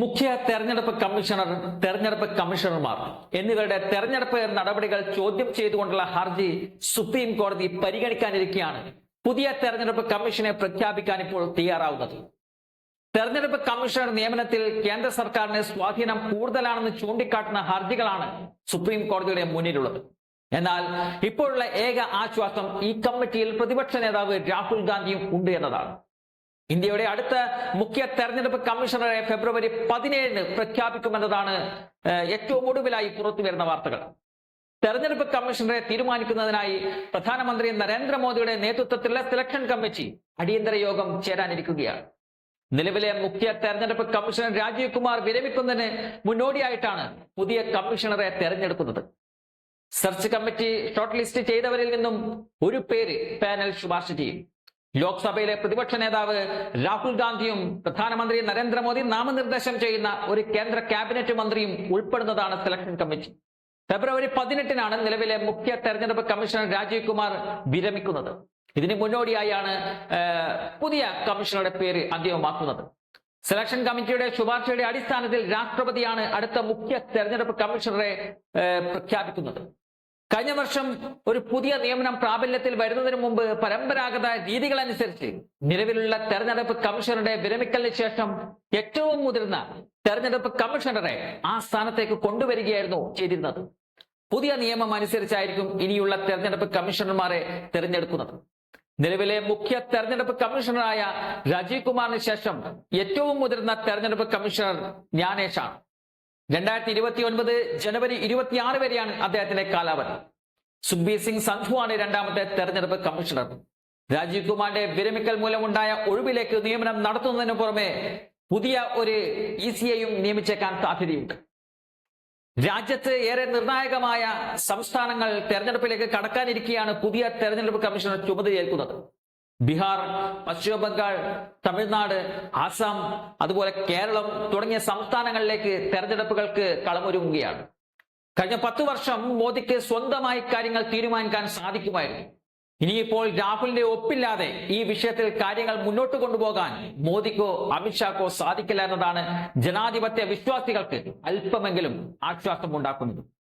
മുഖ്യ തെരഞ്ഞെടുപ്പ് കമ്മീഷണർ തെരഞ്ഞെടുപ്പ് കമ്മീഷണർമാർ എന്നിവരുടെ തെരഞ്ഞെടുപ്പ് നടപടികൾ ചോദ്യം ചെയ്തുകൊണ്ടുള്ള ഹർജി സുപ്രീം കോടതി പരിഗണിക്കാനിരിക്കെയാണ് പുതിയ തെരഞ്ഞെടുപ്പ് കമ്മീഷനെ പ്രഖ്യാപിക്കാൻ ഇപ്പോൾ തയ്യാറാവുന്നത്. തെരഞ്ഞെടുപ്പ് കമ്മീഷണർ നിയമനത്തിൽ കേന്ദ്ര സർക്കാരിന് സ്വാധീനം കൂടുതലാണെന്ന് ചൂണ്ടിക്കാട്ടുന്ന ഹർജികളാണ് സുപ്രീം കോടതിയുടെ മുന്നിലുള്ളത്. എന്നാൽ ഇപ്പോഴുള്ള ഏക ആശ്വാസം ഈ കമ്മിറ്റിയിൽ പ്രതിപക്ഷ നേതാവ് രാഹുൽ ഗാന്ധിയും ഉണ്ട് എന്നതാണ്. ഇന്ത്യയുടെ അടുത്ത മുഖ്യ തെരഞ്ഞെടുപ്പ് കമ്മീഷണറെ ഫെബ്രുവരി പതിനേഴിന് പ്രഖ്യാപിക്കുമെന്നതാണ് ഏറ്റവും ഒടുവിലായി പുറത്തു വരുന്ന വാർത്തകൾ. തെരഞ്ഞെടുപ്പ് കമ്മീഷണറെ തീരുമാനിക്കുന്നതിനായി പ്രധാനമന്ത്രി നരേന്ദ്രമോദിയുടെ നേതൃത്വത്തിലുള്ള സെലക്ഷൻ കമ്മിറ്റി അടിയന്തര യോഗം ചേരാനിരിക്കുകയാണ്. നിലവിലെ മുഖ്യ തെരഞ്ഞെടുപ്പ് കമ്മീഷണർ രാജീവ് കുമാർ വിരമിക്കുന്നതിന് മുന്നോടിയായിട്ടാണ് പുതിയ കമ്മീഷണറെ തെരഞ്ഞെടുക്കുന്നത്. സെർച്ച് കമ്മിറ്റി ഷോർട്ട് ലിസ്റ്റ് ചെയ്തവരിൽ നിന്നും ഒരു പേര് പാനൽ ശുപാർശ ചെയ്യും. ലോക്സഭയിലെ പ്രതിപക്ഷ നേതാവ് രാഹുൽ ഗാന്ധിയും പ്രധാനമന്ത്രി നരേന്ദ്രമോദി നാമനിർദ്ദേശം ചെയ്യുന്ന ഒരു കേന്ദ്ര ക്യാബിനറ്റ് മന്ത്രിയും ഉൾപ്പെടുന്നതാണ് സെലക്ഷൻ കമ്മിറ്റി. ഫെബ്രുവരി പതിനെട്ടിനാണ് നിലവിലെ മുഖ്യ തെരഞ്ഞെടുപ്പ് കമ്മീഷണർ രാജീവ് കുമാർ വിരമിക്കുന്നത്. ഇതിന് മുന്നോടിയായാണ് പുതിയ കമ്മീഷണറുടെ പേര് അന്തിമമാക്കുന്നത്. സെലക്ഷൻ കമ്മിറ്റിയുടെ ശുപാർശയുടെ അടിസ്ഥാനത്തിൽ രാഷ്ട്രപതിയാണ് അടുത്ത മുഖ്യ തെരഞ്ഞെടുപ്പ് കമ്മീഷണറെ പ്രഖ്യാപിക്കുന്നത്. കഴിഞ്ഞ വർഷം ഒരു പുതിയ നിയമനം പ്രാബല്യത്തിൽ വരുന്നതിന് മുമ്പ് പരമ്പരാഗത രീതികൾ അനുസരിച്ച് നിലവിലുള്ള തെരഞ്ഞെടുപ്പ് കമ്മീഷണറുടെ വിരമിക്കലിന് ശേഷം ഏറ്റവും മുതിർന്ന തെരഞ്ഞെടുപ്പ് കമ്മീഷണറെ ആ സ്ഥാനത്തേക്ക് കൊണ്ടുവരികയായിരുന്നു ചെയ്തിരുന്നത്. പുതിയ നിയമം അനുസരിച്ചായിരിക്കും ഇനിയുള്ള തെരഞ്ഞെടുപ്പ് കമ്മീഷണർമാരെ തിരഞ്ഞെടുക്കുന്നത്. നിലവിലെ മുഖ്യ തെരഞ്ഞെടുപ്പ് കമ്മീഷണറായ രാജീവ് കുമാറിന് ശേഷം ഏറ്റവും മുതിർന്ന തെരഞ്ഞെടുപ്പ് കമ്മീഷണർ ജ്ഞാനേഷാണ്. രണ്ടായിരത്തി ഇരുപത്തി ഒൻപത് ജനുവരി ഇരുപത്തിയാറ് വരെയാണ് അദ്ദേഹത്തിന്റെ കാലാവധി. സുഖ്ബീർ സിംഗ് സന്ധുവാണ് രണ്ടാമത്തെ തെരഞ്ഞെടുപ്പ് കമ്മീഷണർ. രാജീവ് കുമാറിന്റെ വിരമിക്കൽ മൂലമുണ്ടായ ഒഴിവിലേക്ക് നിയമനം നടത്തുന്നതിന് പുറമെ പുതിയ ഒരു ഇ സി ഐയും നിയമിച്ചേക്കാൻ സാധ്യതയുണ്ട്. രാജ്യത്ത് ഏറെ നിർണായകമായ സംസ്ഥാനങ്ങൾ തെരഞ്ഞെടുപ്പിലേക്ക് കടക്കാനിരിക്കെയാണ് പുതിയ തെരഞ്ഞെടുപ്പ് കമ്മീഷണർ ചുമതലയേൽക്കുന്നത്. ബീഹാർ പശ്ചിമ ബംഗാൾ തമിഴ്നാട് ആസാം അതുപോലെ കേരളം തുടങ്ങിയ സംസ്ഥാനങ്ങളിലേക്ക് തെരഞ്ഞെടുപ്പുകൾക്ക് കളമൊരുങ്ങുകയാണ്. കഴിഞ്ഞ പത്ത് വർഷം മോദിക്ക് സ്വന്തമായി കാര്യങ്ങൾ തീരുമാനിക്കാൻ സാധിക്കുമായിരുന്നു. ഇനിയിപ്പോൾ രാഹുലിന്റെ ഒപ്പില്ലാതെ ഈ വിഷയത്തിൽ കാര്യങ്ങൾ മുന്നോട്ട് കൊണ്ടുപോകാൻ മോദിക്കോ അമിത്ഷാക്കോ സാധിക്കില്ല എന്നതാണ് ജനാധിപത്യ വിശ്വാസികൾക്ക് അല്പമെങ്കിലും ആശ്വാസം ഉണ്ടാക്കുന്നത്